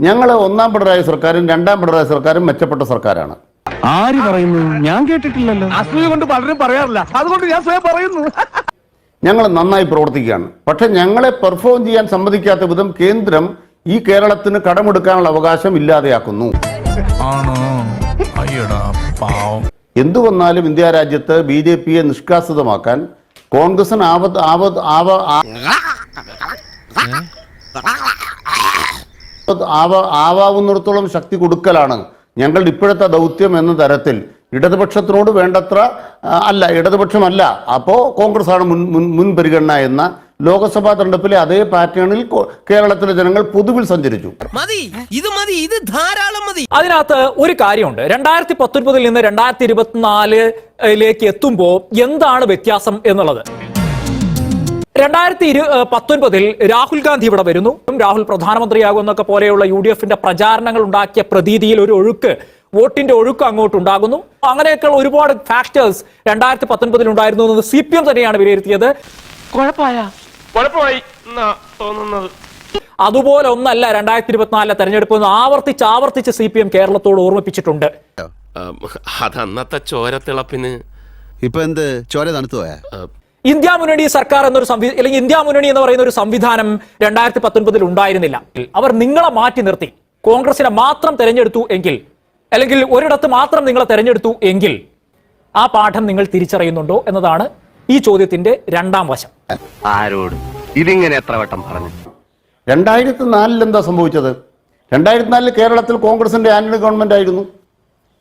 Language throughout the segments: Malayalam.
ഞങ്ങൾ ഒന്നാം പിണറായി സർക്കാരും രണ്ടാം പിണറായി സർക്കാരും മെച്ചപ്പെട്ട സർക്കാരാണ്. ആര് പറയുന്നു? ഞാൻ കേട്ടിട്ടില്ലല്ലോ. അസൂയ കൊണ്ട് പലരും പറയാറില്ല. അതുകൊണ്ട് ഞാൻ സ്വയം പറയുന്നു. ഞങ്ങൾ നന്നായി പ്രവർത്തിക്കുകയാണ്. പക്ഷെ ഞങ്ങളെ പെർഫോം ചെയ്യാൻ സമ്മതിക്കാത്ത വിധം കേന്ദ്രം ഈ കേരളത്തിന് കടമെടുക്കാനുള്ള അവകാശം ഇല്ലാതെയാക്കുന്നു. ആണോ? അയ്യടാ പാവം. എന്തു വന്നാലും ഇന്ത്യ രാജ്യത്ത് ബി ജെ പിയെ നിഷ്കാസിതമാക്കാൻ കോൺഗ്രസിന് ആവത് ആവത് ആവ ആ- ആവ ആവാവുന്നിടത്തോളം ശക്തി കൊടുക്കലാണ്. ഞങ്ങളുടെ ഇപ്പോഴത്തെ ദൗത്യം എന്ന തരത്തിൽ. ഇടതുപക്ഷത്തിനോട് വേണ്ടത്ര അല്ല ഇടതുപക്ഷമല്ല. അപ്പോൾ കോൺഗ്രസ് ആണ് മുൻ മുൻ മുൻപരിഗണന എന്ന ലോക്സഭാ തെരഞ്ഞെടുപ്പിലെ അതേ പാറ്റേണിൽ കേരളത്തിലെ ജനങ്ങൾ പൊതുവിൽ സഞ്ചരിച്ചു. മതി. ഇത് മതി. ഇത് ധാരാളം മതി. അതിനകത്ത് ഒരു കാര്യമുണ്ട്. രണ്ടായിരത്തി പത്തൊൻപതിൽ നിന്ന് രണ്ടായിരത്തി ഇരുപത്തിനാലിലേക്ക് എത്തുമ്പോൾ എന്താണ് വ്യത്യാസം എന്നുള്ളത്? രണ്ടായിരത്തി ഇരു പത്തൊൻപതിൽ രാഹുൽ ഗാന്ധി ഇവിടെ വരുന്നു. രാഹുൽ പ്രധാനമന്ത്രിയാകുന്നൊക്കെ പോലെയുള്ള യു ഡി എഫിന്റെ പ്രചാരണങ്ങൾ ഉണ്ടാക്കിയ പ്രതീതിയിൽ ഒരു ഒഴുക്ക് വോട്ടിന്റെ ഒഴുക്ക് അങ്ങോട്ട് ഉണ്ടാകുന്നു. അങ്ങനെയൊക്കെ ഒരുപാട് ഫാക്ടേഴ്സ് രണ്ടായിരത്തി പത്തൊൻപതിൽ ഉണ്ടായിരുന്നു എന്ന് സി പി എം തന്നെയാണ് വിലയിരുത്തിയത്. അതുപോലെ ഒന്നല്ല രണ്ടായിരത്തി ഇരുപത്തിനാലിലെ തെരഞ്ഞെടുപ്പ് ആവർത്തിച്ച് ആവർത്തിച്ച് സി പി എം കേരളത്തോട് ഓർമ്മിപ്പിച്ചിട്ടുണ്ട്. അതന്നത്തെ ചോരത്തിളപ്പിന് ഇപ്പൊ എന്ത്? ചോര തണുത്തു പോയാ? ഇന്ത്യ മുന്നണി സർക്കാർ എന്നൊരു സംവി അല്ലെങ്കിൽ ഇന്ത്യ മുന്നണി എന്ന് പറയുന്ന ഒരു സംവിധാനം രണ്ടായിരത്തി പത്തൊൻപതിൽ ഉണ്ടായിരുന്നില്ല. അവർ നിങ്ങളെ മാറ്റി നിർത്തി. കോൺഗ്രസിനെ മാത്രം തെരഞ്ഞെടുത്തു എങ്കിൽ അല്ലെങ്കിൽ ഒരിടത്ത് മാത്രം നിങ്ങളെ തെരഞ്ഞെടുത്തു എങ്കിൽ ആ പാഠം നിങ്ങൾ തിരിച്ചറിയുന്നുണ്ടോ എന്നതാണ് ഈ ചോദ്യത്തിന്റെ രണ്ടാം വശം. ആരോട്? ഇതിങ്ങനെ എത്ര വട്ടം പറഞ്ഞു? രണ്ടായിരത്തി നാലിൽ എന്താ സംഭവിച്ചത്? രണ്ടായിരത്തി നാലിൽ കേരളത്തിൽ കോൺഗ്രസിന്റെ ആന്റണി ഗവൺമെന്റ് ആയിരുന്നു.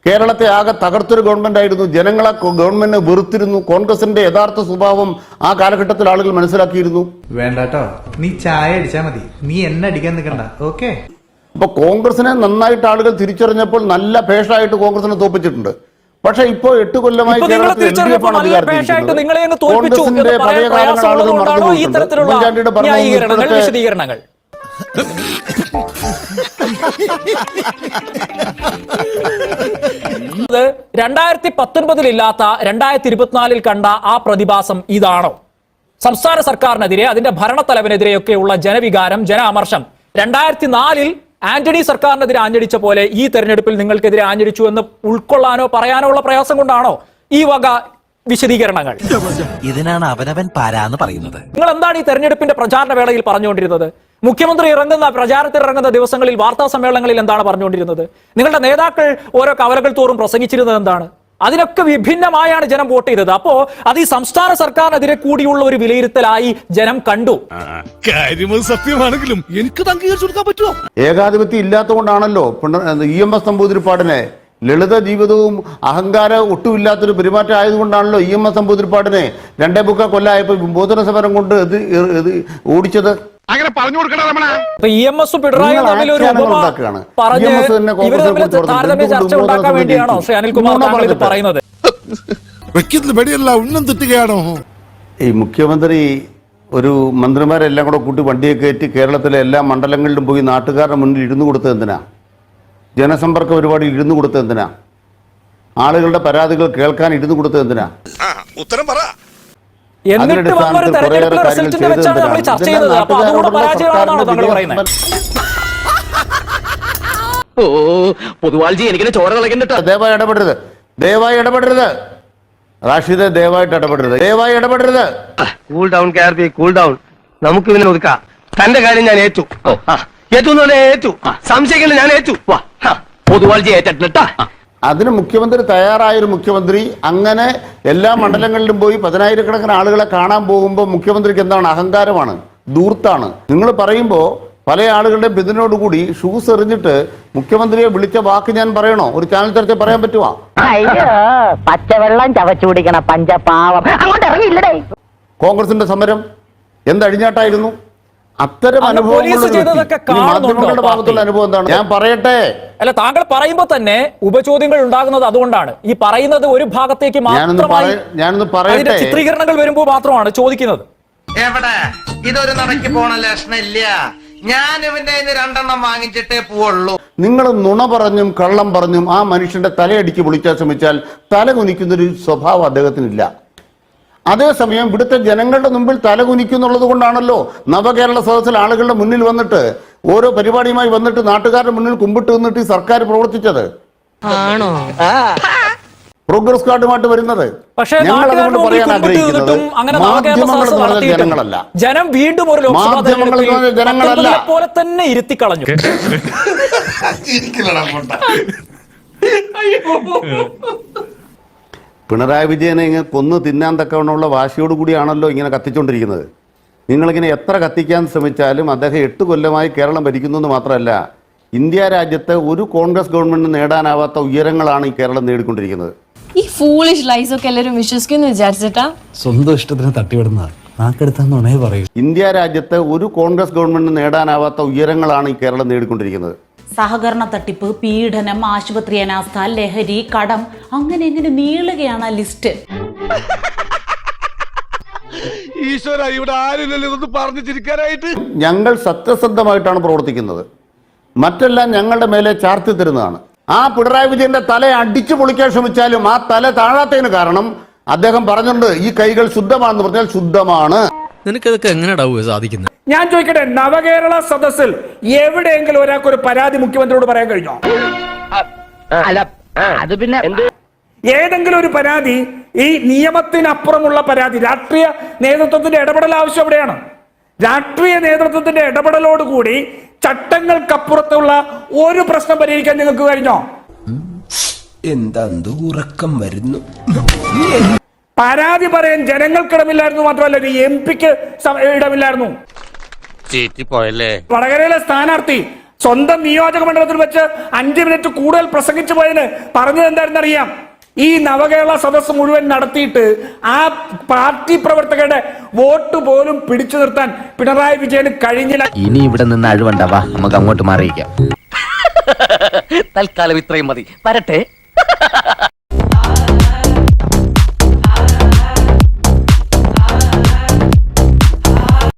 കേരളത്തെ ആകെ തകർത്തൊരു ഗവൺമെന്റ് ആയിരുന്നു. ജനങ്ങളെ ഗവൺമെന്റ് ഗവൺമെന്റിനെ വെറുത്തിരുന്നു. കോൺഗ്രസിന്റെ യഥാർത്ഥ സ്വഭാവം ആ കാലഘട്ടത്തിൽ ആളുകൾ മനസ്സിലാക്കിയിരുന്നു. വേണ്ടാട്ടോ. നീ ചായ അടിച്ചാ മതി. നീ എന്നെ അടിക്കാൻ നിൽക്കണ്ട. ഓക്കെ? അപ്പൊ കോൺഗ്രസിനെ നന്നായിട്ട് ആളുകൾ തിരിച്ചറിഞ്ഞപ്പോൾ നല്ല പേഷായിട്ട് കോൺഗ്രസിനെ തോപ്പിച്ചിട്ടുണ്ട് പക്ഷെ ഇപ്പോ എട്ട് കൊല്ലമായി കേരളത്തിൽ എൽ ഡി എഫ് തിരിച്ചറിഞ്ഞപ്പോൾ ആണ് തോൽപ്പിച്ചു. കോൺഗ്രസിന്റെ എന്ന് പഴയ കാലങ്ങൾ ആളുകൾ മറന്നു ഉമ്മൻചാണ്ടിയുടെ ഇപ്പോഴത്തെ- വിശദീകരണങ്ങൾ. ഇത് രണ്ടായിരത്തി പത്തൊൻപതിൽ ഇല്ലാത്ത രണ്ടായിരത്തി ഇരുപത്തിനാലിൽ കണ്ട ആ പ്രതിഭാസം ഇതാണോ? സംസ്ഥാന സർക്കാരിനെതിരെ അതിന്റെ ഭരണത്തലവനെതിരെയൊക്കെയുള്ള ജനവികാരം ജനാമർഷം രണ്ടായിരത്തി നാലിൽ ആന്റണി സർക്കാരിനെതിരെ ആഞ്ഞടിച്ച പോലെ ഈ തെരഞ്ഞെടുപ്പിൽ നിങ്ങൾക്കെതിരെ ആഞ്ഞടിച്ചു എന്ന് ഉൾക്കൊള്ളാനോ പറയാനോ ഉള്ള പ്രയാസം കൊണ്ടാണോ ഈ വക വിശദീകരണങ്ങൾ? ഇതിനാണ് അവനവൻ പാരാന്ന് പറയുന്നത്. നിങ്ങൾ എന്താണ് ഈ തെരഞ്ഞെടുപ്പിന്റെ പ്രചാരണ വേളയിൽ പറഞ്ഞുകൊണ്ടിരുന്നത്? മുഖ്യമന്ത്രി ഇറങ്ങുന്ന പ്രചാരത്തിൽ ഇറങ്ങുന്ന ദിവസങ്ങളിൽ വാർത്താ സമ്മേളനങ്ങളിൽ എന്താണ് പറഞ്ഞുകൊണ്ടിരുന്നത്? നിങ്ങളുടെ നേതാക്കൾ ഓരോ കവലകൾ തോറും പ്രസംഗിച്ചിരുന്നത് എന്താണ്? അതിനൊക്കെ വിഭിന്നമായാണ് ജനം വോട്ട് ചെയ്തത്. അപ്പോ അത് ഈ സംസ്ഥാന സർക്കാരിനെതിരെ കൂടിയുള്ള ഒരു വിലയിരുത്തലായി ജനം കണ്ടു. സത്യമാണെങ്കിലും എനിക്ക് അംഗീകരിച്ചു കൊടുക്കാൻ പറ്റുമോ? ഏകാധിപത്യം ഇല്ലാത്തതുകൊണ്ടാണല്ലോ ഇ എം എസ് നമ്പൂതിരിപ്പാടിനെ ലളിത ജീവിതവും അഹങ്കാരം ഒട്ടുമില്ലാത്തൊരു പെരുമാറ്റം ആയതുകൊണ്ടാണല്ലോ ഇ എം എസ് നമ്പൂതിരിപ്പാടിനെ രണ്ടേ ബുക്ക കൊല്ലമായപ്പോൾ വിമോചന സമരം കൊണ്ട് ഇത് ഓടിച്ചത്. അങ്ങനെ പറഞ്ഞു കൊടുക്കണ രമണ. ഇപ്പൊ ഇ എം എസും പിണറായി നിങ്ങൾ തമ്മിൽ ഒരു ഉപമ പറഞ്ഞ് EMS തന്നെ ഇവർ കോൺഗ്രസിനെ തമ്മിൽ താരതമ്യ ചർച്ച ഉണ്ടാക്കാൻ വേണ്ടിയാണോ ശ്രീ അനിൽകുമാർ നുണ താങ്കൾ ഇത് പറഞ്ഞിട്ട്. പറയുന്നത്? വെക്കുന്ന ഉന്നം തെറ്റുകയാണോ? ഈ മുഖ്യമന്ത്രി ഒരു മന്ത്രിമാരെല്ലാം കൂടെ കൂട്ടി വണ്ടിയെ കയറ്റി കേരളത്തിലെ എല്ലാ മണ്ഡലങ്ങളിലും പോയി നാട്ടുകാരുടെ മുന്നിൽ ഇരുന്നു കൊടുത്തത് എന്തിനാ? ജനസമ്പർക്ക പരിപാടി ഇരുന്നു കൊടുത്തത് എന്തിനാ? ആളുകളുടെ പരാതികൾ കേൾക്കാൻ ഇരുന്നു കൊടുത്തത് എന്തിനാ? ഉത്തരം പറ. എന്നിട്ട് വന്നൊരു തെരഞ്ഞെടുപ്പ് വെച്ചാണ് നമ്മൾ ചർച്ച എന്തിനാ? ചെയ്തത് അപ്പൊ അതുകൂടെ നാട്ടുകാരോടുള്ള പരാജയമാണെന്നാണോ താങ്കൾ പറയുന്നത് ഓ പൊതുവാൾജി എനിക്കിനെ ചോര കളക്കണ്ടോ ദയവായി ഇടപെടരുത്. ദയവായി ഇടപെടരുത്. റാഷിദ് ദയവായിട്ട് ഇടപെടരുത്. ദയവായി ഇടപെടരുത്. Cool down Karthi cool down നമുക്ക് ഇതിനെ ഒതുക്കാം. തന്റെ കാര്യം ഞാൻ ഏറ്റു. ഏറ്റു എന്ന് പറഞ്ഞാൽ ഏറ്റു. സംശയിക്കില്ല ഞാൻ ഏറ്റു. വാ. പൊതുവാൾജി ഏറ്റിട്ടാ അതിന് മുഖ്യമന്ത്രി തയ്യാറായൊരു മുഖ്യമന്ത്രി അങ്ങനെ എല്ലാ മണ്ഡലങ്ങളിലും പോയി പതിനായിരക്കണക്കിന് ആളുകളെ കാണാൻ പോകുമ്പോൾ മുഖ്യമന്ത്രിക്ക് എന്താണ് അഹങ്കാരമാണ്? ദൂർത്താണ് നിങ്ങൾ പറയുമ്പോൾ പല ആളുകളുടെ ബിദിനോടുകൂടി ഷൂസ് എറിഞ്ഞിട്ട് മുഖ്യമന്ത്രിയെ വിളിച്ച വാക്ക് ഞാൻ പറയണോ? ഒരു ചാനൽ ചർച്ച പറയാൻ പറ്റുമോ പച്ചവെള്ളം ചവച്ചു കുടിക്കണ പഞ്ചപാവം. അങ്ങോട്ട് ഇറങ്ങിയില്ലേ കോൺഗ്രസിന്റെ സമരം എന്തഴിഞ്ഞാട്ടായിരുന്നു അത്തരം അനുഭവങ്ങളുടെ ഭാഗത്തുള്ള അനുഭവം എന്താണ്? ഞാൻ പറയട്ടെ. അല്ല താങ്കൾ പറയുമ്പോൾ തന്നെ ഉപചോദ്യങ്ങൾ ഉണ്ടാകുന്നത് അതുകൊണ്ടാണ്. ഈ പറയുന്നത് ഒരു ഭാഗത്തേക്ക് മാത്രമായി ഞാനൊന്ന് പറയട്ടെ. ചിത്രീകരണങ്ങൾ വരുമ്പോൾ മാത്രമാണ് ചോദിക്കുന്നത്. എവിടെ? ഇതൊരു നടക്കി പോണ ലക്ഷണില്ല. ഞാൻ ഇവന്റെ രണ്ടെണ്ണം വാങ്ങിച്ചിട്ടേ പോവുള്ളൂ. നിങ്ങൾ നുണ പറഞ്ഞും കള്ളം പറഞ്ഞും ആ മനുഷ്യന്റെ തലയടിക്ക് പൊളിക്കാൻ ശ്രമിച്ചാൽ തല കുനിക്കുന്നൊരു സ്വഭാവം അദ്ദേഹത്തിനില്ല. അതേസമയം ഇവിടുത്തെ ജനങ്ങളുടെ മുമ്പിൽ തലകുനിക്കുന്നുള്ളത് കൊണ്ടാണല്ലോ നവകേരള സദസ്സിൽ ആളുകളുടെ മുന്നിൽ വന്നിട്ട് ഓരോ പരിപാടിയുമായി വന്നിട്ട് നാട്ടുകാരുടെ മുന്നിൽ കുമ്പിട്ട് നിന്നിട്ട് ഈ സർക്കാർ പ്രവർത്തിച്ചത്. ആണോ? പ്രോഗ്രസ് കാർഡുമായിട്ട് വരുന്നത്. പക്ഷേ ഞങ്ങൾ നാട്ടുകാരുടെ അതുകൊണ്ട് പറയാൻ ആഗ്രഹിക്കുന്നത് അങ്ങനെ നവകേരള മാധ്യമങ്ങൾ സദസ്സ് എന്ന് പറഞ്ഞ ജനങ്ങളല്ല. ജനം വീണ്ടും ഒരു ലോക്സഭാ മാധ്യമങ്ങൾ എന്ന് പറഞ്ഞ ജനങ്ങളല്ല. പോലെ തന്നെ ഇരുത്തിക്കളഞ്ഞു. പിണറായി വിജയനെ ഇങ്ങനെ കൊന്ന് തിന്നാൻ തക്കവണ്ണമുള്ള വാശിയോട് കൂടിയാണല്ലോ ഇങ്ങനെ കത്തിച്ചുകൊണ്ടിരിക്കുന്നത് നിങ്ങളിങ്ങനെ എത്ര കത്തിക്കാൻ ശ്രമിച്ചാലും അദ്ദേഹം എട്ട് കൊല്ലമായി കേരളം ഭരിക്കുന്നു എന്ന് മാത്രമല്ല ഇന്ത്യ രാജ്യത്തെ ഒരു കോൺഗ്രസ് ഗവൺമെന്റ് നേടാനാവാത്ത ഉയരങ്ങളാണ് ഈ കേരളം നേടിക്കൊണ്ടിരിക്കുന്നത്. ഈ ഫൂളിഷ് ലൈസ് ഒക്കെ എല്ലാവരും വിശ്വസിക്കുന്നു വിചാരിച്ചിട്ടാ? സ്വന്തം ഇഷ്ടത്തിന് തട്ടിവിടുന്ന നാക്കെടുത്താന്നുണേ പറയൂ. ഇന്ത്യ രാജ്യത്തെ ഒരു കോൺഗ്രസ് ഗവൺമെന്റ് നേടാനാവാത്ത ഉയരങ്ങളാണ് ഈ കേരളം നേടിക്കൊണ്ടിരിക്കുന്നത്. സഹകരണ തട്ടിപ്പ് പീഡനം ആശുപത്രി അനാസ്ഥ ലഹരി കടം അങ്ങനെ എങ്ങനെ നീളുകയാണ് ആ ലിസ്റ്റ്. ഈശ്വര ഇവിടെ ആരില്ലല്ലോ ഇതൊന്ന് പറഞ്ഞു ചിരിക്കാനായിട്ട്. ഞങ്ങൾ സത്യസന്ധമായിട്ടാണ് പ്രവർത്തിക്കുന്നത്. മറ്റെല്ലാം ഞങ്ങളുടെ മേലെ ചാർത്തി തരുന്നതാണ്. ആ പിണറായി വിജയന്റെ തല അടിച്ചു പൊളിക്കാൻ ശ്രമിച്ചാലും ആ തല താഴാത്തതിന് കാരണം അദ്ദേഹം പറഞ്ഞിട്ടുണ്ട് ഈ കൈകൾ ശുദ്ധമാണെന്ന് പറഞ്ഞാൽ ശുദ്ധമാണ്. നിനക്കതൊക്കെ എങ്ങനെയാടാവുക സാധിക്കുന്നത്? ഞാൻ ചോദിക്കട്ടെ നവകേരള സദസ്സിൽ എവിടെയെങ്കിലും ഒരാൾക്ക് ഒരു പരാതി മുഖ്യമന്ത്രിയോട് പറയാൻ കഴിഞ്ഞോ? അല്ല അത് പിന്നെ ഏതെങ്കിലും ഒരു പരാതി ഈ നിയമത്തിനപ്പുറമുള്ള പരാതി രാഷ്ട്രീയ നേതൃത്വത്തിന്റെ ഇടപെടൽ ആവശ്യം എവിടെയാണ്? രാഷ്ട്രീയ നേതൃത്വത്തിന്റെ ഇടപെടലോടുകൂടി ചട്ടങ്ങൾക്കപ്പുറത്തുള്ള ഒരു പ്രശ്നം പരിഹരിക്കാൻ നിങ്ങൾക്ക് കഴിഞ്ഞോ? എന്താ ഉറക്കം വരുന്നു? പരാതി പറയാൻ ജനങ്ങൾക്കിടമില്ലായിരുന്നു മാത്രമല്ല ഒരു എം പിക്ക് ഇടമില്ലായിരുന്നു. വടകരയിലെ സ്ഥാനാർത്ഥി സ്വന്തം നിയോജക മണ്ഡലത്തിൽ വെച്ച് അഞ്ചു മിനിറ്റ് കൂടുതൽ പ്രസംഗിച്ചു പോയതിന് പറഞ്ഞത് എന്താണെന്ന് അറിയാം. ഈ നവകേരള സദസ് മുഴുവൻ നടത്തിയിട്ട് ആ പാർട്ടി പ്രവർത്തകരുടെ വോട്ട് പോലും പിടിച്ചു നിർത്താൻ പിണറായി വിജയന് കഴിഞ്ഞില്ല. ഇനി ഇവിടെ നിന്ന് അഴിവണ്ടാവാ നമുക്ക് അങ്ങോട്ട് മാറിയിക്കാം തൽക്കാലം ഇത്രയും മതി. വരട്ടെ.